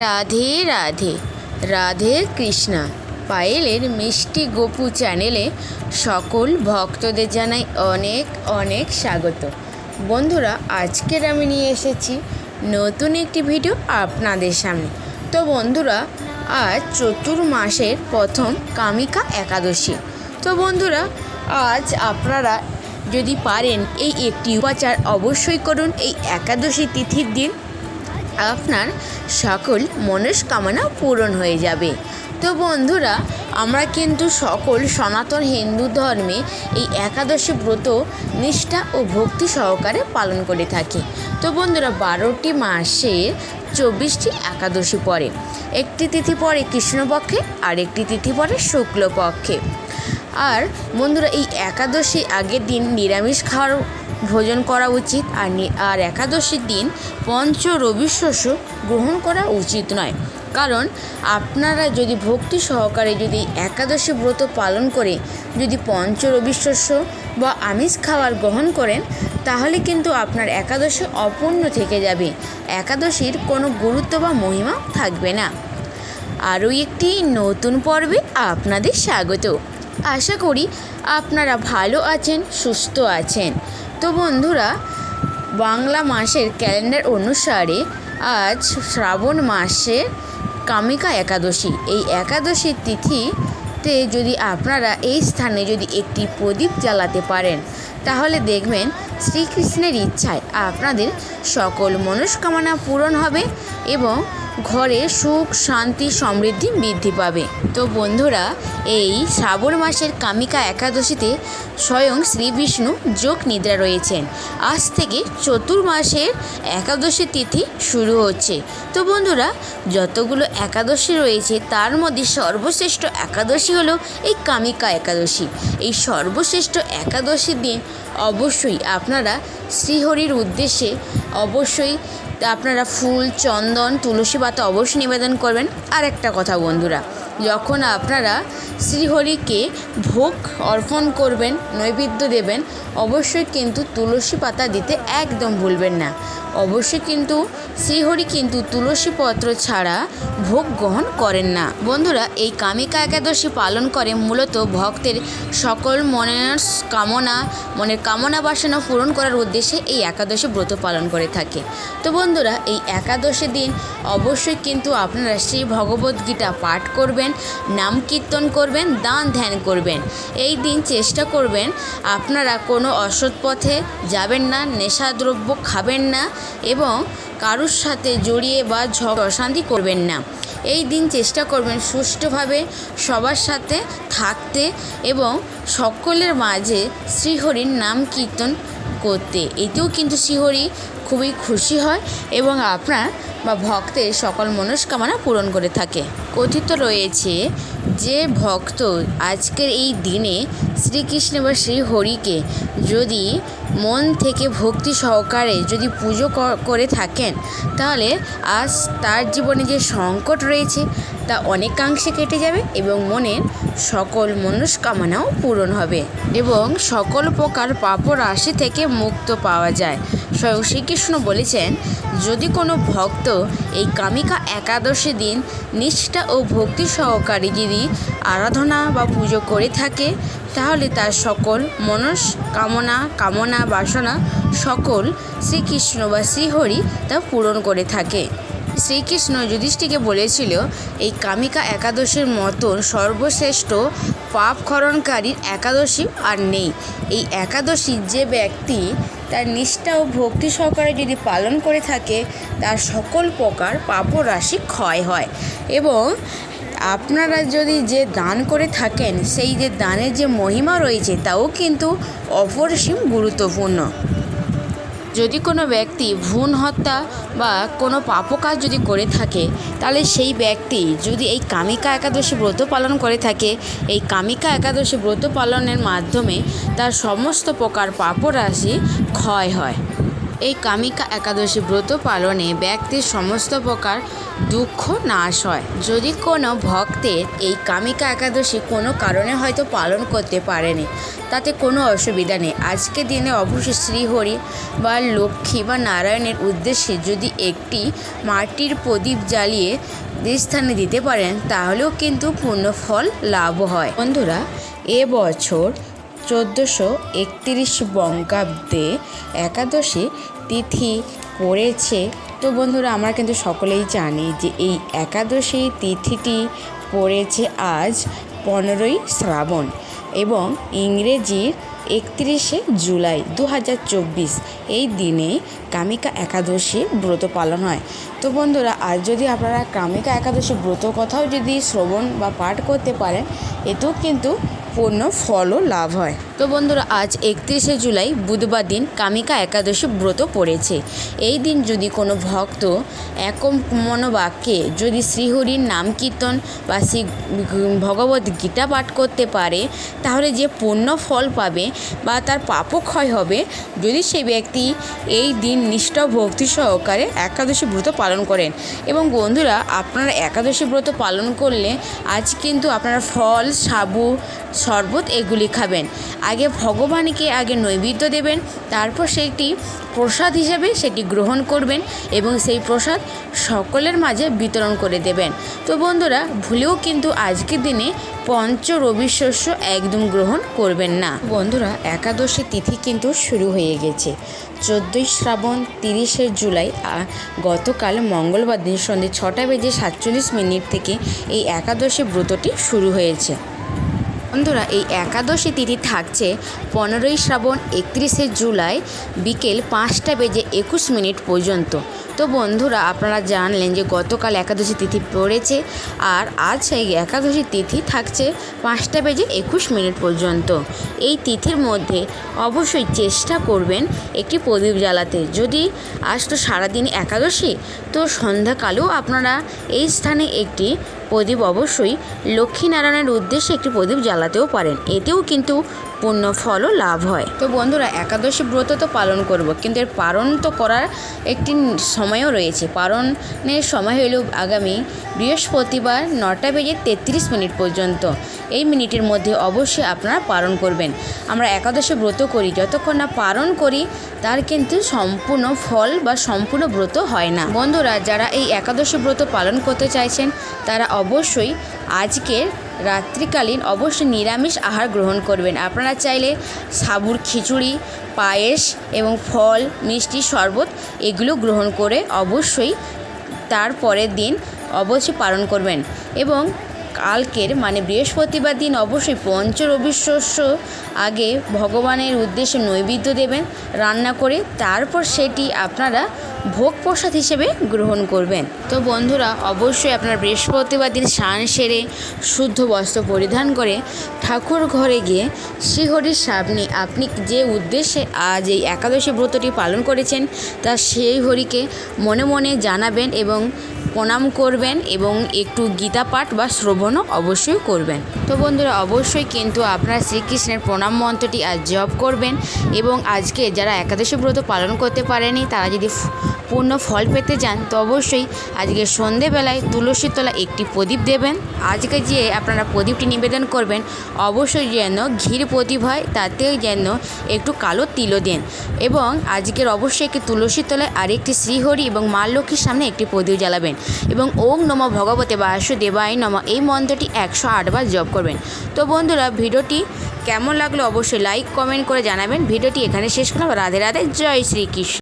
রাধে রাধে। রাধে কৃষ্ণা। পায়েলের মিষ্টি গোপু চ্যানেলে সকল ভক্তদের জানাই অনেক অনেক স্বাগত। বন্ধুরা, আজকের আমি নিয়ে এসেছি নতুন একটি ভিডিও আপনাদের সামনে। তো বন্ধুরা, আজ চতুর্মাসের প্রথম কামিকা একাদশী। তো বন্ধুরা, আজ আপনারা যদি পারেন এই একটি উপাচার অবশ্যই করুন এই একাদশী তিথির দিন। আপনার সকল মনস্কামনা পূরণ হয়ে যাবে। তো বন্ধুরা, আমরা কিন্তু সকল সনাতন হিন্দু ধর্মে এই একাদশী ব্রত নিষ্ঠা ও ভক্তি সহকারে পালন করে থাকি। তো বন্ধুরা, বারোটি মাসে চব্বিশটি একাদশী পরে একটি তিথি পরে কৃষ্ণপক্ষে, আর একটি তিথি পরে শুক্লপক্ষে। আর বন্ধুরা, এই একাদশী আগের দিন নিরামিষ খাওয়ার ভোজন করা উচিত আর আর একাদশীর দিন পঞ্চ রবি শস্য গ্রহণ করা উচিত নয়। কারণ আপনারা যদি ভক্তি সহকারে যদি একাদশী ব্রত পালন করে, যদি পঞ্চ রবি শস্য বা আমিষ খাবার গ্রহণ করেন, তাহলে কিন্তু আপনার একাদশী অপূর্ণ থেকে যাবে। একাদশীর কোনো গুরুত্ব বা মহিমা থাকবে না। আরও একটি নতুন পর্বে আপনাদের স্বাগত। আশা করি আপনারা ভালো আছেন, সুস্থ আছেন। তো বন্ধুরা, বাংলা মাসের ক্যালেন্ডার অনুসারে আজ শ্রাবণ মাসে কামিকা একাদশী। এই একাদশীর তিথিতে যদি আপনারা এই স্থানে যদি একটি প্রদীপ জ্বালাতে পারেন, তাহলে দেখবেন শ্রীকৃষ্ণের ইচ্ছায় আপনাদের সকল মনস্কামনা পূরণ হবে এবং ঘরে সুখ, শান্তি, সমৃদ্ধি বৃদ্ধি পাবে। তো বন্ধুরা, এই শ্রাবণ মাসের কামিকা একাদশীতে স্বয়ং শ্রী বিষ্ণু যোগ নিদ্রা রয়েছেন। আজ থেকে চতুর্মাসের একাদশী তিথি শুরু হচ্ছে। তো বন্ধুরা, যতগুলো একাদশী রয়েছে, তার মধ্যে সর্বশ্রেষ্ঠ একাদশী হলো এই কামিকা একাদশী। এই সর্বশ্রেষ্ঠ একাদশীর দিন অবশ্যই আপনারা শ্রীহরির উদ্দেশ্যে অবশ্যই আপনারা ফুল, চন্দন, তুলসী পাতা অবশ্যই নিবেদন করবেন। আর একটা কথা বন্ধুরা যখন আপনারা শ্রীহরিকে ভোগ অর্পণ করবেন, নৈবেদ্য দেবেন, অবশ্যই কিন্তু তুলসী পাতা দিতে একদম ভুলবেন না। অবশ্যই কিন্তু শ্রীহরি কিন্তু তুলসী পত্র ছাড়া ভোগ গ্রহণ করেন না। বন্ধুরা, এই কামিকা একাদশী পালন করে মূলত ভক্তের সকল মনের কামনা মনের কামনা বাসনা পূরণ করার উদ্দেশ্যে এই একাদশী ব্রত পালন করে থাকে। তো বন্ধুরা, এই একাদশী দিন অবশ্যই কিন্তু আপনারা শ্রী ভগবত গীতা পাঠ করবেন নাম কীর্তন করবেন, দান ধ্যান করবেন। এই দিন চেষ্টা করবেন, আপনারা কোনো অসৎ পথে যাবেন না, নেশাদ্রব্য খাবেন না এবং কারুর সাথে জড়িয়ে বা ঝগড়া, অশান্তি করবেন না। এই দিন চেষ্টা করবেন সুষ্ঠুভাবে সবার সাথে থাকতে এবং সকলের মাঝে শ্রীহরির নাম কীর্তন করতে। এতেও কিন্তু শ্রীহরি খুবই খুশি হয় এবং আপনার বা ভক্তের সকল মনস্কামনা পূরণ করে থাকে। কথিত রয়েছে যে ভক্ত আজকের এই দিনে শ্রীকৃষ্ণ বা শ্রীহরিকে যদি মন থেকে ভক্তি সহকারে যদি পুজো করে থাকেন, তাহলে আজ তার জীবনে যে সংকট রয়েছে, তা অনেকাংশে কেটে যাবে এবং মনের সকল মনস্কামনাও পূরণ হবে এবং সকল প্রকার পাপ রাশি থেকে মুক্ত পাওয়া যায়। স্বয়ং শ্রীকৃষ্ণ বলেছেন, যদি কোনো ভক্ত এই কামিকা একাদশী দিন নিষ্ঠা ও ভক্তি সহকারে যদি আরাধনা বা পুজো করে থাকে, তাহলে তার সকল মনস্কামনা, কামনা বাসনা সকল শ্রীকৃষ্ণ বা শ্রীহরি তা পূরণ করে থাকে। শ্রীকৃষ্ণ যুধিষ্ঠিকে বলেছিল, এই কামিকা একাদশীর মতন সর্বশ্রেষ্ঠ পাপ খরণকারীর একাদশী আর নেই। এই একাদশী যে ব্যক্তি তার নিষ্ঠা ও ভক্তি সহকারে যদি পালন করে থাকে, তার সকল প্রকার পাপ রাশি ক্ষয় হয়। এবং আপনারা যদি যে দান করে থাকেন, সেই যে দানের যে মহিমা রয়েছে, তাও কিন্তু অপরিসীম গুরুত্বপূর্ণ। যদি কোনো ব্যক্তি ভ্রূণ হত্যা বা কোনো পাপকাজ যদি করে থাকে, তাহলে সেই ব্যক্তি যদি এই কামিকা একাদশী ব্রত পালন করে থাকে, এই কামিকা একাদশী ব্রত পালনের মাধ্যমে তার সমস্ত প্রকার পাপরাশি ক্ষয় হয়। এই কামিকা একাদশী ব্রত পালনে ব্যক্তির সমস্ত প্রকার দুঃখ নাশ হয়। যদি কোনো ভক্তের এই কামিকা একাদশী কোনো কারণে হয়তো পালন করতে পারেনি, তাতে কোনো অসুবিধা নেই। আজকের দিনে অবশ্যই শ্রীহরি বা লক্ষ্মী বা নারায়ণের উদ্দেশ্যে যদি একটি মাটির প্রদীপ জ্বালিয়ে স্থানে দিতে পারেন, তাহলেও কিন্তু পূর্ণ ফল লাভ হয়। বন্ধুরা এবছর চোদ্দোশো একত্রিশ বঙ্গাব্দে একাদশী তিথি পড়েছে। তো বন্ধুরা, আমরা কিন্তু সকলেই জানি যে এই একাদশী তিথিটি পড়েছে আজ পনেরোই শ্রাবণ এবং ইংরেজির একত্রিশে জুলাই দু হাজার চব্বিশ। এই দিনে কামিকা একাদশী ব্রত পালন হয়। তো বন্ধুরা আজ যদি আপনারা কামিকা একাদশী ব্রত কথাও যদি শ্রবণ বা পাঠ করতে পারেন, এতেও কিন্তু পূর্ণ ফলও লাভ হয়। তো বন্ধুরা, আজ একত্রিশে জুলাই, বুধবার দিন কামিকা একাদশী ব্রত পড়েছে। এই দিন যদি কোনো ভক্ত একম মনোবাক্যে যদি শ্রীহরির নাম কীর্তন বা শ্রী ভগবত গীতা পাঠ করতে পারে, তাহলে যে পূর্ণ ফল পাবে বা তার পাপও ক্ষয় হবে, যদি সেই ব্যক্তি এই দিন নিষ্ঠা ভক্তি সহকারে একাদশী ব্রত পালন করেন। এবং বন্ধুরা, আপনারা একাদশী ব্রত পালন করলে আজ কিন্তু আপনারা ফল, সাবু, শরবত এগুলি খাবেন। আগে ভগবানকে আগে নৈবেদ্য দেবেন, তারপর সেইটি প্রসাদ হিসেবে সেটি গ্রহণ করবেন এবং সেই প্রসাদ সকলের মাঝে বিতরণ করে দেবেন। তো বন্ধুরা, ভুলেও কিন্তু আজকের দিনে পঞ্চ রবি শস্য একদম গ্রহণ করবেন না। বন্ধুরা, একাদশী তিথি কিন্তু শুরু হয়ে গেছে। চোদ্দোই শ্রাবণ, তিরিশে জুলাই গতকাল মঙ্গলবার দিন সন্ধ্যে ছটা বেজে সাতচল্লিশ মিনিট থেকে এই একাদশী ব্রতটি শুরু হয়েছে। বন্ধুরা, এই একাদশী তিথি থাকছে পনেরোই শ্রাবণ, একত্রিশে জুলাই বিকেল পাঁচটা বেজে একুশ মিনিট পর্যন্ত। তো বন্ধুরা, আপনারা জানলেন যে গতকাল একাদশী তিথি পড়েছে আর আজ এই একাদশী তিথি থাকছে পাঁচটা বেজে একুশ মিনিট পর্যন্ত। এই তিথির মধ্যে অবশ্যই চেষ্টা করবেন একটি প্রদীপ জ্বালাতে। যদি আজ তো সারাদিন একাদশী, তো সন্ধ্যাকালেও আপনারা এই স্থানে একটি প্রদীপ অবশ্যই লক্ষ্মীনারায়ণের উদ্দেশ্যে একটি প্রদীপ জ্বালাতেও পারেন। এতেও কিন্তু পূর্ণ ফলও লাভ হয়। তো বন্ধুরা, একাদশী ব্রত তো পালন করব, কিন্তু এর পালন তো করার একটি সময়ও রয়েছে। পালনের সময় হলো আগামী বৃহস্পতিবার নটা বেজে তেত্রিশ মিনিট পর্যন্ত। এই মিনিটের মধ্যে অবশ্যই আপনারা পালন করবেন। আমরা একাদশী ব্রত করি, যতক্ষণ না পালন করি, তার কিন্তু সম্পূর্ণ ফল বা সম্পূর্ণ ব্রত হয় না। বন্ধুরা, যারা এই একাদশী ব্রত পালন করতে চাইছেন, তারা অবশ্যই আজকের রাত্রিকালীন অবশ্যই নিরামিষ আহার গ্রহণ করবেন। আপনারা চাইলে সাবুর খিচুড়ি, পায়েস এবং ফল, মিষ্টি শরবত এগুলো গ্রহণ করে অবশ্যই তার পরের দিন অবশ্যই পালন করবেন এবং কালকের মানে বৃহস্পতিবার দিন অবশ্যই পঞ্চ শস্য আগে ভগবানের উদ্দেশ্যে নৈবেদ্য দেবেন, রান্না করে তারপর সেটি আপনারা ভোগ প্রসাদ হিসেবে গ্রহণ করবেন। তো বন্ধুরা, অবশ্যই আপনার বৃহস্পতিবার দিন স্নান সেরে শুদ্ধ বস্ত্র পরিধান করে ঠাকুর ঘরে গিয়ে শ্রীহরির সামনে আপনি যে উদ্দেশ্যে আজ এই একাদশী ব্রতটি পালন করেছেন, তা সেই হরিকে মনে মনে জানাবেন এবং প্রণাম করবেন এবং একটু গীতা পাঠ বা শ্রবণও অবশ্যই করবেন। তো বন্ধুরা, অবশ্যই কিন্তু আপনারা শ্রীকৃষ্ণের প্রণাম মন্ত্রটি আজ জপ করবেন এবং আজকে যারা একাদশী ব্রত পালন করতে পারেনি, তারা যদি পূর্ণ ফল পেতে চান, তো অবশ্যই আজকে সন্ধেবেলায় তুলসীর তলা একটি প্রদীপ দেবেন। আজকে যে আপনারা প্রদীপটি নিবেদন করবেন, অবশ্যই যেন ঘির প্রদীপ হয়, তাতে যেন একটু কালো তিলও দেন এবং আজকের অবশ্যই একটি তুলসীর তলায় আরেকটি শ্রীহরি এবং মা লক্ষ্মীর সামনে একটি প্রদীপ জ্বালাবেন। এবং ওং নম ভগবতে বাসুদেবায় নম। এই মন্ত্রটি একশো আটবার জপ করবেন। তো বন্ধুরা, ভিডিওটি কেমন লাগল অবশ্যই লাইক কমেন্ট করে জানাবেন। ভিডিওটি এখানে শেষ করলাম। রাধে রাধে, জয় শ্রীকৃষ্ণ।